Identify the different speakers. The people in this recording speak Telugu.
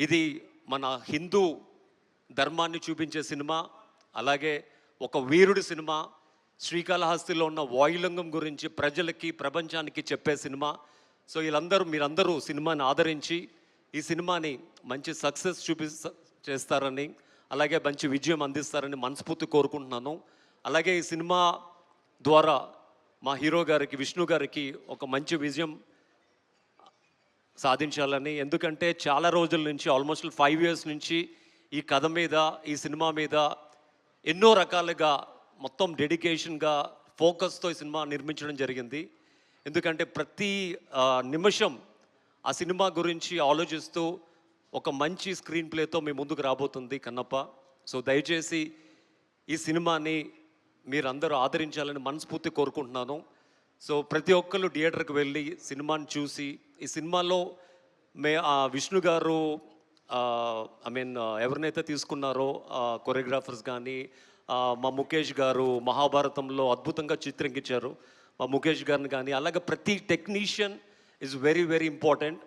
Speaker 1: ఇది మన హిందూ ధర్మాన్ని చూపించే సినిమా అలాగే ఒక వీరుడి సినిమా శ్రీకాళహస్తిలో ఉన్న వాయులింగం గురించి ప్రజలకి ప్రపంచానికి చెప్పే సినిమా. సో వీళ్ళందరూ మీరందరూ సినిమాని ఆదరించి ఈ సినిమాని మంచి సక్సెస్ చూపి చేస్తారని అలాగే మంచి విజయం అందిస్తారని మనస్ఫూర్తి కోరుకుంటున్నాను. అలాగే ఈ సినిమా ద్వారా మా హీరో గారికి విష్ణు గారికి ఒక మంచి విజయం సాధించాలని. ఎందుకంటే చాలా రోజుల నుంచి ఆల్మోస్ట్ ఫైవ్ ఇయర్స్ నుంచి ఈ కథ మీద ఈ సినిమా మీద ఎన్నో రకాలుగా మొత్తం డెడికేషన్గా ఫోకస్తో ఈ సినిమా నిర్మించడం జరిగింది. ఎందుకంటే ప్రతి నిమిషం ఆ సినిమా గురించి ఆలోచిస్తూ ఒక మంచి స్క్రీన్ ప్లేతో మీ ముందుకు రాబోతుంది కన్నప్ప. సో దయచేసి ఈ సినిమాని మీరందరూ ఆదరించాలని మనస్ఫూర్తి కోరుకుంటున్నాను. సో ప్రతి ఒక్కరు థియేటర్కి వెళ్ళి సినిమాని చూసి ఈ సినిమాలో మే ఆ విష్ణు గారు ఐ మీన్ ఎవరినైతే తీసుకున్నారో కొరియోగ్రాఫర్స్ కానీ మా ముఖేష్ గారు మహాభారతంలో అద్భుతంగా చిత్రించారు మా ముఖేష్ గారిని కానీ అలాగే ప్రతి technician is very very important.